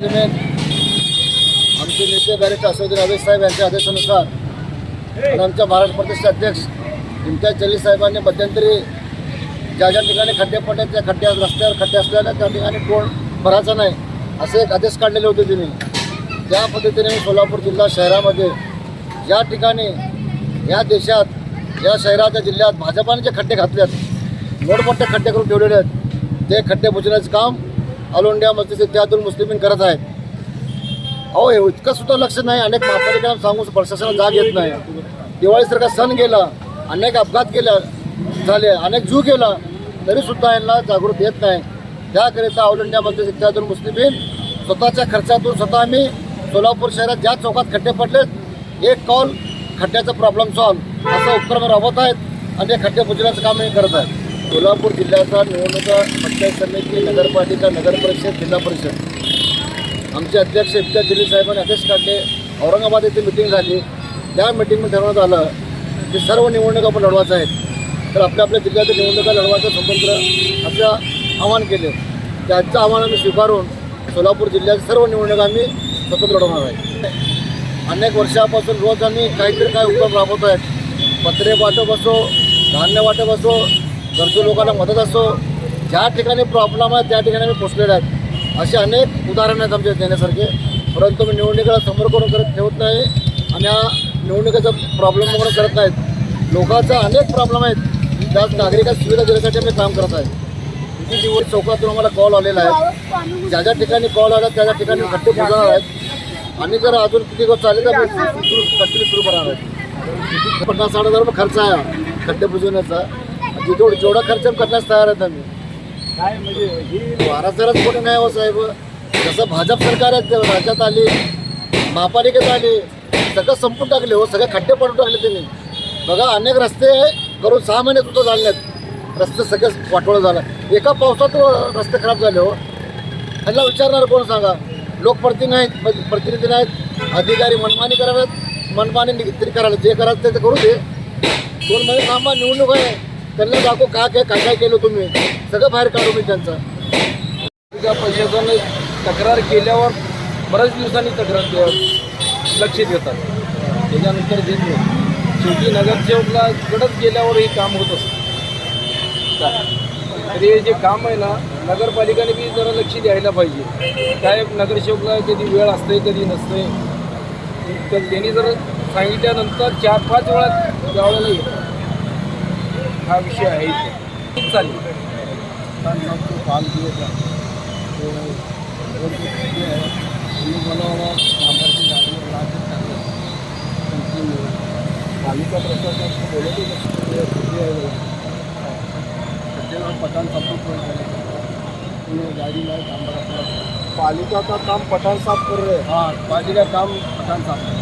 आमचे नेते बॅरिस्टर असदुद्दीन अवेद साहेब यांच्या आदेशानुसार आणि आमच्या महाराष्ट्र प्रदेशचे अध्यक्ष इम्तियाज जलील साहेबांनी मध्यंतरी ज्या ज्या ठिकाणी खड्डे पडले त्या खड्ड्या रस्त्यावर खड्डे असल्याने त्या ठिकाणी कोण भरायचा नाही असे एक आदेश काढलेले होते तिने. त्या पद्धतीने मी सोलापूर जिल्हा शहरामध्ये ज्या ठिकाणी या देशात या शहराच्या जिल्ह्यात भाजपाने जे खड्डे घातले आहेत मोठमोठे खड्डे करून ठेवलेले आहेत ते खड्डे बुजण्याचं काम ऑल इंडिया मस्जिद इत्यादुल मुस्लिमीन करत आहेत. अहो इतकं सुद्धा लक्ष नाही. अनेक महापालिकांना सांगून प्रशासनाला जाग येत नाही. दिवाळीसारखा सण गेला अनेक अपघात केला झाले अनेक जू गेला तरी सुद्धा यांना जागृत येत नाही. त्याकरिता ऑल इंडिया मस्जिद इत्यादुल मुस्लिमीन स्वतःच्या खर्चातून स्वतः आम्ही सोलापूर शहरात ज्या चौकात खड्डे पडलेत एक कॉल खड्ड्याचा प्रॉब्लेम सॉल्व असा उपक्रम राबवत आहेत आणि हे खड्डे बुजण्याचं काम हे करत आहेत. सोलापूर जिल्ह्याचा निवडणुका पंचायत समिती नगरपालिका नगर परिषद जिल्हा परिषद. आमचे अध्यक्ष इम्तियाज जलील साहेबांनी अध्यक्ष काढले औरंगाबाद येथे मिटिंग झाली. त्या मिटिंगमध्ये ठरवण्यात आलं की सर्व निवडणुका आपण लढवायचं आहेत. तर आपल्या आपल्या जिल्ह्यातील निवडणुका लढवायचं स्वतंत्र असं आव्हान केले. त्याचं आव्हान आम्ही स्वीकारून सोलापूर जिल्ह्यात सर्व निवडणुका आम्ही सतत लढवणार आहे. अनेक वर्षापासून रोज आम्ही काहीतरी काय उपक्रम राबवत आहेत. पत्रे वाटप असो धान्य वाटप असो गरजू लोकांना मदत असो ज्या ठिकाणी प्रॉब्लेम आहे त्या ठिकाणी आम्ही पोचलेले आहेत असे अनेक उदाहरणं आहेत आमच्या देण्यासारखे. परंतु मी निवडणुकीला समोर करून करत ठेवत नाही आणि या निवडणुकीचा प्रॉब्लेम वगैरे करत नाहीत. लोकांचा अनेक प्रॉब्लेम आहेत. त्यात नागरिकांना सुविधा देण्यासाठी आम्ही काम करत आहे. किती दिवस चौकातून आम्हाला कॉल आलेला आहे. ज्या ज्या ठिकाणी कॉल आला त्या त्या ठिकाणी खड्डे पोहोचणार आहेत. आणि जर अजून किती दिवस चालेल तर कंटिन्यू सुरू करणार आहेत पन्नास साठ हजार रुपये खर्च आहे खड्डे बुजवण्याचा जेवढा जेवढा खर्च करण्यास तयार आहेत आम्ही. काय म्हणजे ही बारा हजारच कोणी नाही हो साहेब. जसं भाजप सरकार आहे राज्यात आली महापालिकेत आली सगळं संपून टाकले हो सगळे खड्डे पडून टाकले त्यांनी. बघा अनेक रस्ते करून सहा महिने सुद्धा झाले नाहीत. रस्ते सगळे वाटोळं झालं. एका पावसात रस्ते खराब झाले हो. ह्यांना विचारणार कोण सांगा? लोकप्रतिनिधी नाहीत प्रतिनिधी नाहीत अधिकारी मनमानी कराव्यात मनमानी तरी करायला जे करायचं ते करू दे. दोन महिने थांबा निवडणूक आहे. त्यांना दाखवू का काय काय काय केलं तुम्ही? सगळं बाहेर काढू मी त्यांचं. त्या पैशाचं तक्रार केल्यावर बऱ्याच दिवसांनी तक्रार लक्ष देतात त्याच्यानंतर देत नाही शेवटी नगरसेवकला कडच गेल्यावर हे काम होत असतं. काय? तर हे जे काम आहे ना नगरपालिकाने बी जरा लक्ष द्यायला पाहिजे. काय नगरसेवकला कधी वेळ असते कधी नसते तर त्यांनी जर सांगितल्यानंतर चार पाच वेळा त्यावेळेला येतात हा विषय आहे इथे. चालेल. पाल दिए था तो रोड पे खड्डे है उन्हें बना हुआ कामगार की? गाड़ी में ला के टांगे कंटिन्यू पालिका प्रशासन को बोले थे कि ये खड्डे है खड्डे में पठान सब कुछ कर रहे उन्हें गाड़ी लाए कामगार अपना पालिका का काम पठाण साफ कर रहे हैं. हाँ पार्टी का काम पठान साहब